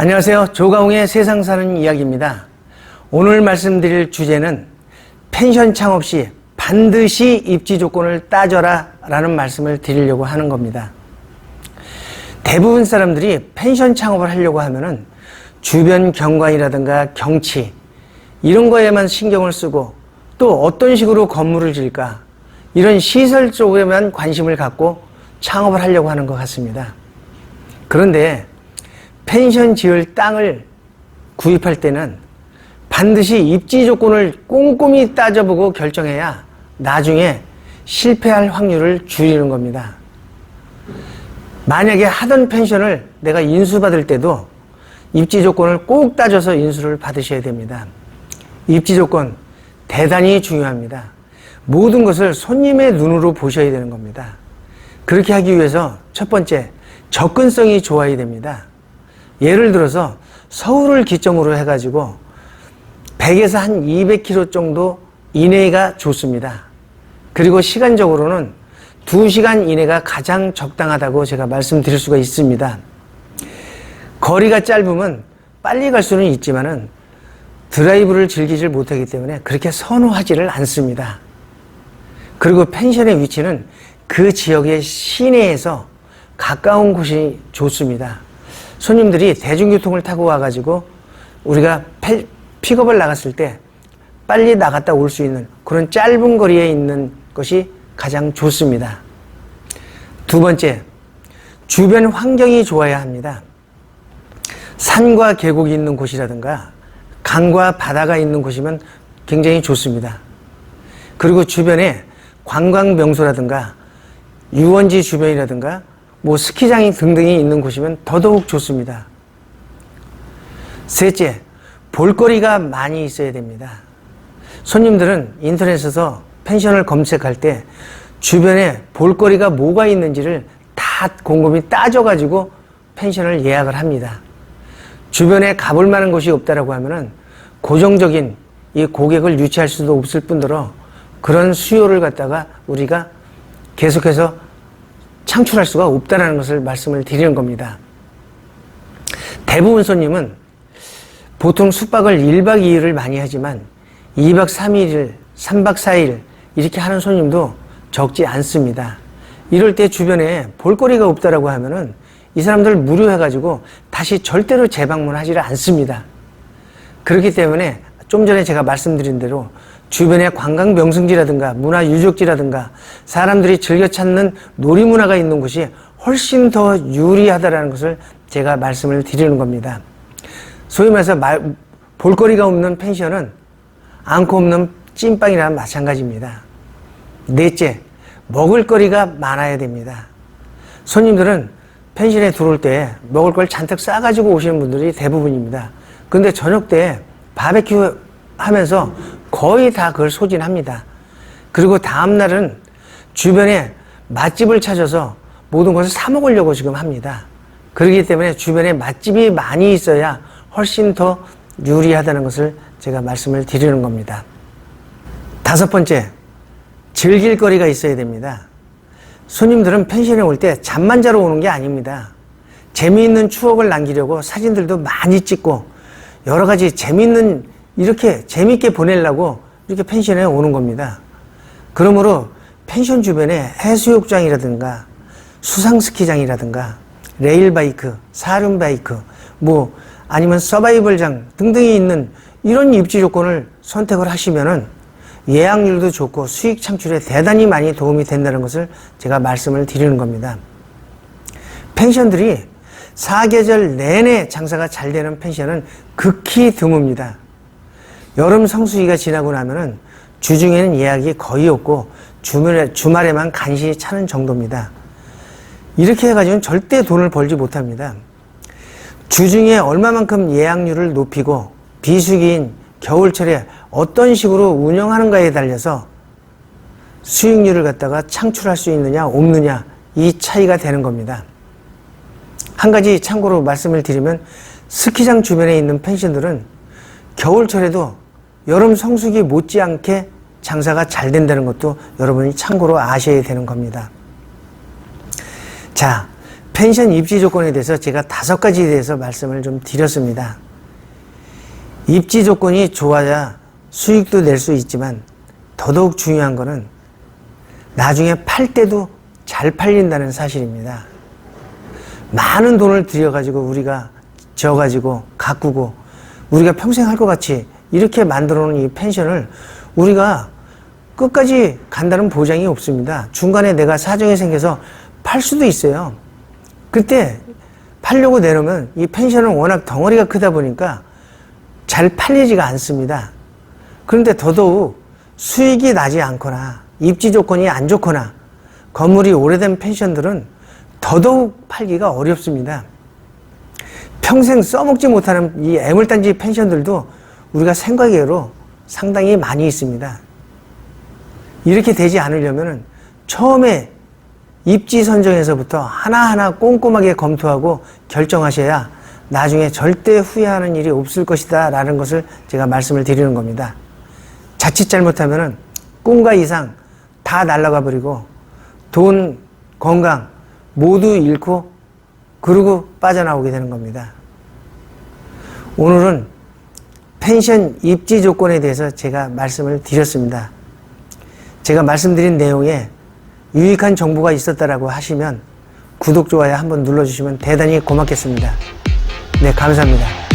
안녕하세요. 조가웅의 세상 사는 이야기입니다. 오늘 말씀드릴 주제는 펜션 창업 시 반드시 입지 조건을 따져라 라는 말씀을 드리려고 하는 겁니다. 대부분 사람들이 펜션 창업을 하려고 하면은 주변 경관이라든가 경치 이런 거에만 신경을 쓰고 또 어떤 식으로 건물을 지을까 이런 시설 쪽에만 관심을 갖고 창업을 하려고 하는 것 같습니다. 그런데 펜션 지을 땅을 구입할 때는 반드시 입지 조건을 꼼꼼히 따져보고 결정해야 나중에 실패할 확률을 줄이는 겁니다. 만약에 하던 펜션을 내가 인수받을 때도 입지 조건을 꼭 따져서 인수를 받으셔야 됩니다. 입지 조건 대단히 중요합니다. 모든 것을 손님의 눈으로 보셔야 되는 겁니다. 그렇게 하기 위해서 첫 번째, 접근성이 좋아야 됩니다. 예를 들어서 서울을 기점으로 해가지고 100에서 한 200km 정도 이내가 좋습니다. 그리고 시간적으로는 2시간 이내가 가장 적당하다고 제가 말씀드릴 수가 있습니다. 거리가 짧으면 빨리 갈 수는 있지만은 드라이브를 즐기질 못하기 때문에 그렇게 선호하지를 않습니다. 그리고 펜션의 위치는 그 지역의 시내에서 가까운 곳이 좋습니다. 손님들이 대중교통을 타고 와가지고 우리가 패- 픽업을 나갔을 때 빨리 나갔다 올 수 있는 그런 짧은 거리에 있는 것이 가장 좋습니다. 두 번째, 주변 환경이 좋아야 합니다. 산과 계곡이 있는 곳이라든가 강과 바다가 있는 곳이면 굉장히 좋습니다. 그리고 주변에 관광 명소라든가 유원지 주변이라든가 뭐 스키장이 등등이 있는 곳이면 더더욱 좋습니다. 셋째, 볼거리가 많이 있어야 됩니다. 손님들은 인터넷에서 펜션을 검색할 때 주변에 볼거리가 뭐가 있는지를 다 곰곰이 따져가지고 펜션을 예약을 합니다. 주변에 가볼 만한 곳이 없다라고 하면은 고정적인 이 고객을 유치할 수도 없을 뿐더러 그런 수요를 갖다가 우리가 계속해서 창출할 수가 없다는 것을 말씀을 드리는 겁니다. 대부분 손님은 보통 숙박을 1박 2일을 많이 하지만 2박 3일을 3박 4일 이렇게 하는 손님도 적지 않습니다. 이럴 때 주변에 볼거리가 없다라고 하면은 이 사람들 무료해가지고 다시 절대로 재방문하지를 않습니다. 그렇기 때문에 좀 전에 제가 말씀드린 대로 주변에 관광 명승지라든가 문화 유적지라든가 사람들이 즐겨 찾는 놀이 문화가 있는 곳이 훨씬 더 유리하다라는 것을 제가 말씀을 드리는 겁니다. 소위 말해서 말, 볼거리가 없는 펜션은 않고 없는 찐빵이나 마찬가지입니다. 넷째, 먹을거리가 많아야 됩니다. 손님들은 펜션에 들어올 때 먹을 걸 잔뜩 싸가지고 오시는 분들이 대부분입니다. 근데 저녁 때 바베큐 하면서 거의 다 그걸 소진합니다. 그리고 다음날은 주변에 맛집을 찾아서 모든 것을 사 먹으려고 지금 합니다. 그렇기 때문에 주변에 맛집이 많이 있어야 훨씬 더 유리하다는 것을 제가 말씀을 드리는 겁니다. 다섯 번째, 즐길 거리가 있어야 됩니다. 손님들은 펜션에 올 때 잠만 자러 오는 게 아닙니다. 재미있는 추억을 남기려고 사진들도 많이 찍고 여러 가지 재미있는 이렇게 재미있게 보내려고 이렇게 펜션에 오는 겁니다. 그러므로 펜션 주변에 해수욕장이라든가 수상 스키장이라든가 레일바이크, 사륜바이크, 뭐 아니면 서바이벌장 등등이 있는 이런 입지 조건을 선택을 하시면은 예약률도 좋고 수익 창출에 대단히 많이 도움이 된다는 것을 제가 말씀을 드리는 겁니다. 펜션들이 사계절 내내 장사가 잘 되는 펜션은 극히 드뭅니다. 여름 성수기가 지나고 나면은 주중에는 예약이 거의 없고 주말에, 주말에만 간신히 차는 정도입니다. 이렇게 해가지고는 절대 돈을 벌지 못합니다. 주중에 얼마만큼 예약률을 높이고 비수기인 겨울철에 어떤 식으로 운영하는가에 달려서 수익률을 갖다가 창출할 수 있느냐 없느냐 이 차이가 되는 겁니다. 한 가지 참고로 말씀을 드리면 스키장 주변에 있는 펜션들은 겨울철에도 여름 성수기 못지않게 장사가 잘 된다는 것도 여러분이 참고로 아셔야 되는 겁니다. 자, 펜션 입지 조건에 대해서 제가 다섯 가지에 대해서 말씀을 좀 드렸습니다. 입지 조건이 좋아야 수익도 낼 수 있지만 더더욱 중요한 거는 나중에 팔 때도 잘 팔린다는 사실입니다. 많은 돈을 들여가지고 우리가 져가지고 가꾸고 우리가 평생 할 것 같이 이렇게 만들어 놓은 이 펜션을 우리가 끝까지 간다는 보장이 없습니다. 중간에 내가 사정이 생겨서 팔 수도 있어요. 그때 팔려고 내놓으면 이 펜션은 워낙 덩어리가 크다 보니까 잘 팔리지가 않습니다. 그런데 더더욱 수익이 나지 않거나 입지 조건이 안 좋거나 건물이 오래된 펜션들은 더더욱 팔기가 어렵습니다. 평생 써먹지 못하는 이 애물단지 펜션들도 우리가 생각외로 상당히 많이 있습니다. 이렇게 되지 않으려면 처음에 입지 선정에서부터 하나하나 꼼꼼하게 검토하고 결정하셔야 나중에 절대 후회하는 일이 없을 것이다 라는 것을 제가 말씀을 드리는 겁니다. 자칫 잘못하면 꿈과 이상 다 날아가 버리고 돈, 건강 모두 잃고 그러고 빠져나오게 되는 겁니다. 오늘은 펜션 입지 조건에 대해서 제가 말씀을 드렸습니다. 제가 말씀드린 내용에 유익한 정보가 있었다라고 하시면 구독, 좋아요 한번 눌러주시면 대단히 고맙겠습니다. 네, 감사합니다.